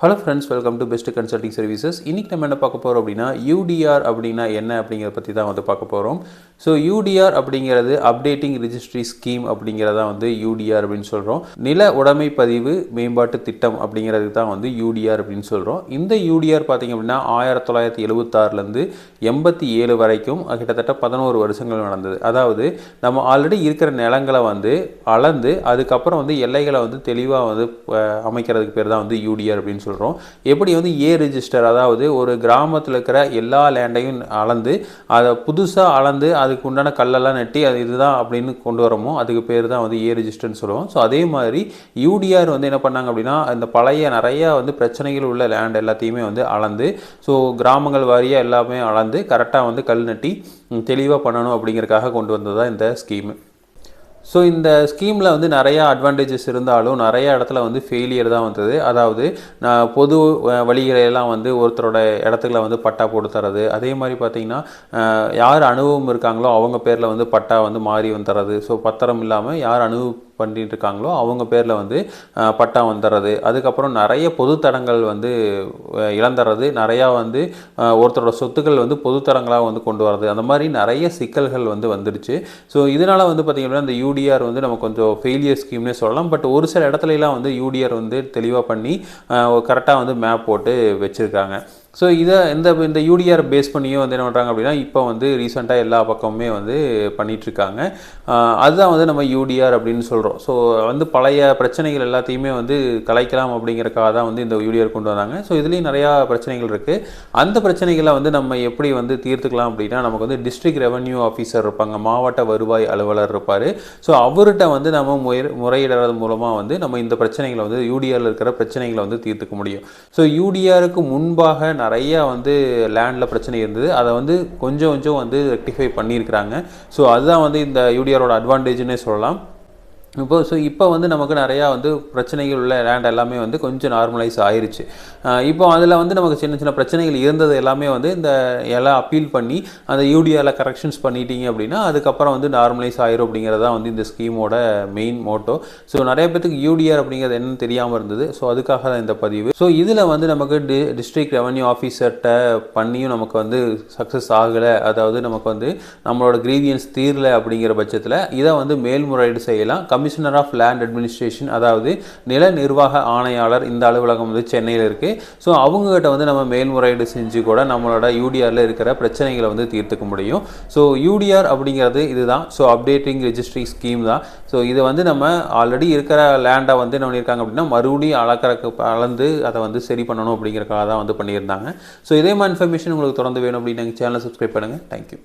Hello friends welcome to best consulting services இன்றைக்கி நம்ம என்ன பார்க்க போகிறோம் அப்படின்னா யூடிஆர் அப்படின்னா என்ன அப்படிங்கிறத பற்றி தான் வந்து பார்க்க போகிறோம் ஸோ யூடிஆர் அப்படிங்கிறது அப்டேட்டிங் ரிஜிஸ்ட்ரி ஸ்கீம் அப்படிங்கிறதா வந்து யூடிஆர் அப்படின்னு சொல்கிறோம் நில உடைமை பதிவு மேம்பாட்டு திட்டம் அப்படிங்கிறது தான் வந்து யூடிஆர் அப்படின்னு சொல்கிறோம் இந்த யூடிஆர் பார்த்திங்க அப்படின்னா ஆயிரத்தி தொள்ளாயிரத்தி எழுபத்தாறுலேருந்து எண்பத்தி ஏழு வரைக்கும் கிட்டத்தட்ட பதினோரு வருஷங்கள் நடந்தது. அதாவது நம்ம ஆல்ரெடி இருக்கிற நிலங்களை வந்து அளந்து அதுக்கப்புறம் வந்து எல்லைகளை வந்து தெளிவாக வந்து அமைக்கிறதுக்கு பேர் தான் வந்து யூடிஆர் அப்படின்னு சொல்கிறோம் எப்படி வந்து ஏ ரிஜிஸ்டர் அதாவது ஒரு கிராமத்தில் இருக்கிற எல்லா லேண்டையும் அளந்து அதை புதுசாக அளந்து அதுக்கு உண்டான கல்லெல்லாம் நட்டி அது இதுதான் அப்படின்னு கொண்டு வரமோ அதுக்கு பேர் தான் வந்து ஏ ரிஜிஸ்டர்னு சொல்லுவோம். ஸோ அதே மாதிரி யூடிஆர் வந்து என்ன பண்ணாங்க அப்படின்னா இந்த பழைய நிறையா வந்து பிரச்சனைகள் உள்ள லேண்ட் எல்லாத்தையுமே வந்து அளந்து ஸோ கிராமங்கள் வாரியாக எல்லாமே அளந்து கரெக்டாக வந்து கல் நட்டி தெளிவாக பண்ணணும் அப்படிங்கிறதுக்காக கொண்டு வந்தது தான் இந்த ஸ்கீமு ஸோ இந்த ஸ்கீமில் வந்து நிறையா அட்வான்டேஜஸ் இருந்தாலும் நிறைய இடத்துல வந்து ஃபெயிலியர் தான் வந்தது. அதாவது நான் பொது வழிகளையெல்லாம் வந்து ஒருத்தரோட இடத்துல வந்து பட்டா போட்டு தரது அதே மாதிரி பார்த்தீங்கன்னா யார் அனுபவம் இருக்காங்களோ அவங்க பேரில் வந்து பட்டா வந்து மாறி வந்து தரது ஸோ பத்திரம் இல்லாமல் யார் அனுபவம் பண்ணிட்டு இருக்காங்களோ அவங்க பேரில் வந்து பட்டம் பட்டா வந்துடுறது அதுக்கப்புறம் நிறைய பொதுத்தடங்கள் வந்து இழந்துறது நிறையா வந்து ஒருத்தரோட சொத்துக்கள் வந்து பொதுத்தடங்களாக வந்து கொண்டு வரது அந்த மாதிரி நிறைய சிக்கல்கள் வந்து வந்துடுச்சு. ஸோ இதனால் வந்து பார்த்திங்க அப்படின்னா இந்த யூடிஆர் வந்து நம்ம கொஞ்சம் ஃபெயிலியர் ஸ்கீம்னே சொல்லலாம். பட் ஒரு சில இடத்துலலாம் வந்து யூடிஆர் வந்து தெளிவாக பண்ணி கரெக்டாக வந்து மேப் போட்டு வச்சுருக்காங்க. ஸோ இதை இந்த இந்த யூடிஆர் பேஸ் பண்ணியும் வந்து என்ன பண்ணுறாங்க அப்படின்னா இப்போ வந்து ரீசெண்டாக எல்லா பக்கமுமே வந்து பண்ணிகிட்ருக்காங்க அதுதான் வந்து நம்ம யூடிஆர் அப்படின்னு சொல்கிறோம் ஸோ வந்து பழைய பிரச்சனைகள் எல்லாத்தையுமே வந்து கலைக்கலாம் அப்படிங்கிறக்காக தான் வந்து இந்த யூடிஆர் கொண்டு வந்தாங்க. ஸோ இதுலேயும் நிறையா பிரச்சனைகள் இருக்குது அந்த பிரச்சனைகளை வந்து நம்ம எப்படி வந்து தீர்த்துக்கலாம் அப்படின்னா நமக்கு வந்து டிஸ்ட்ரிக்ட் ரெவன்யூ ஆஃபீஸர் இருப்பாங்க. மாவட்ட வருவாய் அலுவலர் இருப்பார். ஸோ அவர்கிட்ட வந்து நம்ம முயற் முறையிடுறது மூலமாக வந்து நம்ம இந்த பிரச்சனைகளை வந்து யூடிஆரில் இருக்கிற பிரச்சனைகளை வந்து தீர்த்துக்க முடியும். ஸோ யூடிஆருக்கு முன்பாக நிறைய வந்து லேண்டில் பிரச்சனை இருந்தது. அதை வந்து கொஞ்சம் கொஞ்சம் வந்து ரெக்டிஃபை பண்ணியிருக்கிறாங்க. ஸோ அதுதான் வந்து இந்த யூடிஆரோட அட்வான்டேஜ்னே சொல்லலாம். இப்போ ஸோ இப்போ வந்து நமக்கு நிறையா வந்து பிரச்சனைகள் உள்ள லேண்ட் எல்லாமே வந்து கொஞ்சம் நார்மலைஸ் ஆயிருச்சு. இப்போ அதில் வந்து நமக்கு சின்ன சின்ன பிரச்சனைகள் இருந்தது எல்லாமே வந்து இந்த எல்லாம் அப்பீல் பண்ணி அந்த யூடிஆரில் கரெக்ஷன்ஸ் பண்ணிட்டீங்க அப்படின்னா அதுக்கப்புறம் வந்து நார்மலைஸ் ஆயிரும் அப்படிங்கிறது தான் வந்து இந்த ஸ்கீமோட மெயின் மோட்டோ ஸோ நிறைய பேத்துக்கு யூடிஆர் அப்படிங்கிறது என்னன்னு தெரியாமல் இருந்தது. ஸோ அதுக்காக தான் இந்த பதிவு. ஸோ இதில் வந்து நமக்கு டி டிஸ்ட்ரிக்ட் ரெவன்யூ ஆஃபீஸர்கிட்ட பண்ணியும் நமக்கு வந்து சக்ஸஸ் ஆகலை. அதாவது நமக்கு வந்து நம்மளோட கிரீவியன்ஸ் தீரலை அப்படிங்கிற பட்சத்தில் இதை வந்து மேல்முறையீடு செய்யலாம். கம்மி கமிஷனர் ஆஃப் லேண்ட் அட்மினிஸ்ட்ரேஷன் அதாவது நில நிர்வாக ஆணையாளர் இந்த அலுவலகம் வந்து சென்னையில் இருக்குது ஸோ அவங்ககிட்ட வந்து நம்ம மேல்முறையீடு செஞ்சு கூட நம்மளோட யூடிஆரில் இருக்கிற பிரச்சனைகளை வந்து தீர்த்துக்க முடியும். ஸோ யூடிஆர் அப்படிங்கிறது இதுதான். ஸோ அப்டேட்டிங் ரெஜிஸ்ட்ரி ஸ்கீம் தான். ஸோ இது வந்து நம்ம ஆல்ரெடி இருக்கிற லேண்டை வந்து என்ன பண்ணியிருக்காங்க அப்படின்னா மறுபடியும் அளக்கறக்கு அளந்து அதை வந்து சரி பண்ணணும் அப்படிங்கிறக்காக தான் வந்து பண்ணியிருந்தாங்க. ஸோ இதே மாதிரி இன்ஃபர்மேஷன் உங்களுக்கு தொடர்ந்து வேணும் அப்படின்னு எங்கள் சேனலை சப்ஸ்கிரைப் பண்ணுங்கள் தேங்க்யூ